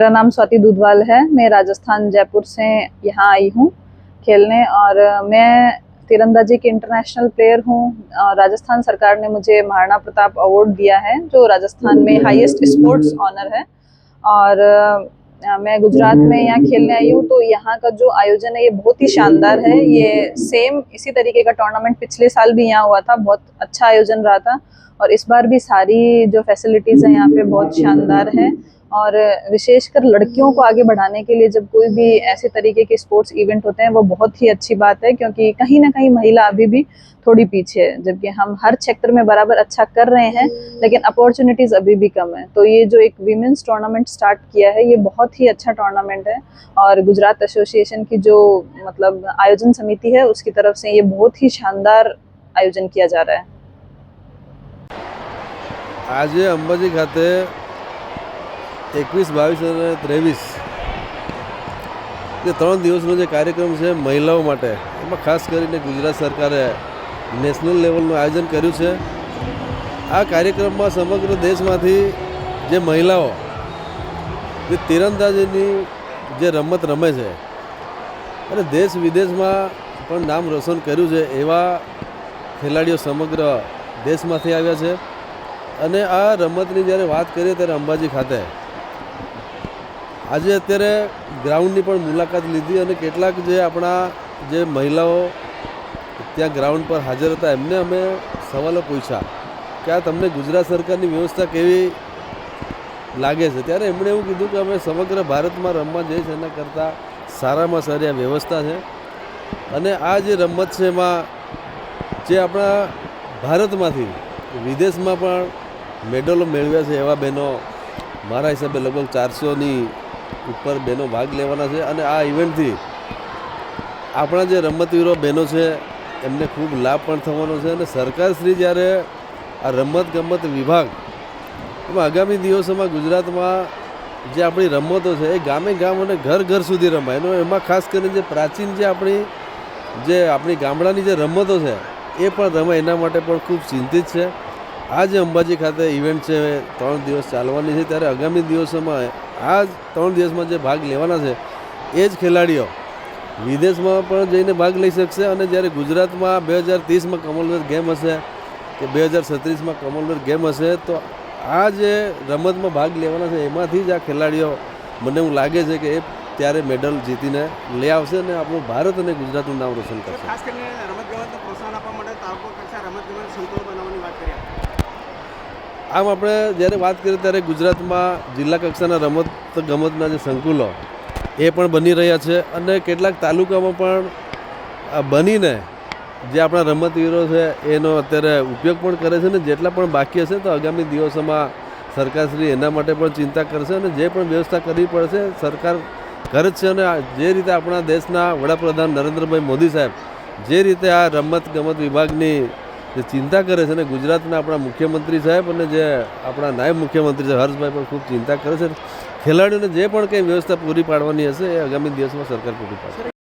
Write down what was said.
मेरा नाम स्वाति दूधवाल है। मैं राजस्थान जयपुर से यहाँ आई हूँ खेलने और मैं तीरंदाजी की इंटरनेशनल प्लेयर हूँ। राजस्थान सरकार ने मुझे महाराणा प्रताप अवार्ड दिया है, जो राजस्थान में हाईएस्ट स्पोर्ट्स ऑनर है। और मैं गुजरात में यहाँ खेलने आई हूँ तो यहाँ का जो आयोजन है, ये बहुत ही शानदार है। ये सेम इसी तरीके का टूर्नामेंट पिछले साल भी यहाँ हुआ था, बहुत अच्छा आयोजन रहा था। और इस बार भी सारी जो फैसिलिटीज़ हैं यहाँ पे बहुत शानदार है। और विशेषकर लड़कियों को आगे बढ़ाने के लिए जब कोई भी ऐसे तरीके के स्पोर्ट्स इवेंट होते हैं, वो बहुत ही अच्छी बात है, क्योंकि कहीं ना कहीं महिला अभी भी थोड़ी पीछे है, जबकि हम हर क्षेत्र में बराबर अच्छा कर रहे हैं, लेकिन अपॉर्चुनिटीज़ अभी भी कम है। तो ये जो एक वीमेंस टूर्नामेंट स्टार्ट किया है, ये बहुत ही अच्छा टूर्नामेंट है और गुजरात एसोसिएशन की जो मतलब आयोजन समिति है, उसकी तरफ़ से ये बहुत ही शानदार आयोजन किया जा रहा है। આજે અંબાજી ખાતે એકવીસ, બાવીસ અને ત્રેવીસ જે ત્રણ દિવસનો જે કાર્યક્રમ છે મહિલાઓ માટે, એમાં ખાસ કરીને ગુજરાત સરકારે નેશનલ લેવલનું આયોજન કર્યું છે. આ કાર્યક્રમમાં સમગ્ર દેશમાંથી જે મહિલાઓ, જે તીરંદાજીની જે રમત રમે છે અને દેશ વિદેશમાં પણ નામ રોશન કર્યું છે એવા ખેલાડીઓ સમગ્ર દેશમાંથી આવ્યા છે. અને આ રમતની જ્યારે વાત કરીએ ત્યારે અંબાજી ખાતે, આજે અત્યારે ગ્રાઉન્ડની પણ મુલાકાત લીધી અને કેટલાક જે આપણા જે મહિલાઓ ત્યાં ગ્રાઉન્ડ પર હાજર હતા, એમને અમે સવાલો પૂછ્યા કે આ તમને ગુજરાત સરકારની વ્યવસ્થા કેવી લાગે છે? ત્યારે એમણે એવું કીધું કે અમે સમગ્ર ભારતમાં રમવા જઈએ છીએ, એના કરતાં સારામાં સારી આ વ્યવસ્થા છે. અને આ જે રમત છે એમાં જે આપણા ભારતમાંથી વિદેશમાં પણ મેડલો મેળવ્યા છે એવા બહેનો મારા હિસાબે લગભગ ચારસોની ઉપર બહેનો ભાગ લેવાના છે અને આ ઇવેન્ટથી આપણા જે રમતવીરો બહેનો છે, એમને ખૂબ લાભ પણ થવાનો છે અને સરકારશ્રી જ્યારે આ રમત ગમત વિભાગ, એમાં આગામી દિવસોમાં ગુજરાતમાં જે આપણી રમતો છે એ ગામે ગામ અને ઘર ઘર સુધી રમાય. એનો એમાં ખાસ કરીને જે પ્રાચીન જે આપણી જે આપણી ગામડાની જે રમતો છે, એ પણ રમાય. એના માટે પણ ખૂબ ચિંતિત છે. આ જે અંબાજી ખાતે ઇવેન્ટ છે, ત્રણ દિવસ ચાલવાની છે ત્યારે આગામી દિવસોમાં આ ત્રણ દિવસમાં જે ભાગ લેવાના છે, એ જ ખેલાડીઓ વિદેશમાં પણ જઈને ભાગ લઈ શકશે અને જ્યારે ગુજરાતમાં બે હજાર ત્રીસમાં કોમનવેલ્થ ગેમ હશે કે બે હજાર છત્રીસમાં કોમનવેલ્થ ગેમ હશે, તો આ જે રમતમાં ભાગ લેવાના છે, એમાંથી જ આ ખેલાડીઓ મને એવું લાગે છે કે એ ત્યારે મેડલ જીતીને લઈ આવશે અને આપણું ભારત અને ગુજરાતનું નામ રોશન કરશે. આમ આપણે જ્યારે વાત કરીએ ત્યારે ગુજરાતમાં જિલ્લા કક્ષાના રમત ગમતના જે સંકુલો એ પણ બની રહ્યા છે અને કેટલાક તાલુકામાં પણ બનીને જે આપણા રમતવીરો છે એનો અત્યારે ઉપયોગ પણ કરે છે ને જેટલા પણ બાકી હશે તો આગામી દિવસોમાં સરકારશ્રી એના માટે પણ ચિંતા કરશે અને જે પણ વ્યવસ્થા કરવી પડશે સરકાર કરે છે અને જે રીતે આપણા દેશના વડાપ્રધાન નરેન્દ્રભાઈ મોદી સાહેબ જે રીતે આ રમત ગમત વિભાગની જે ચિંતા કરે છે ને ગુજરાતના આપણા મુખ્યમંત્રી સાહેબ અને જે આપણા નાયબ મુખ્યમંત્રી છે હર્ષભાઈ પણ ખૂબ ચિંતા કરે છે. ખેલાડીઓને જે પણ કંઈ વ્યવસ્થા પૂરી પાડવાની હશે એ આગામી દિવસમાં સરકાર પૂરી પાડશે.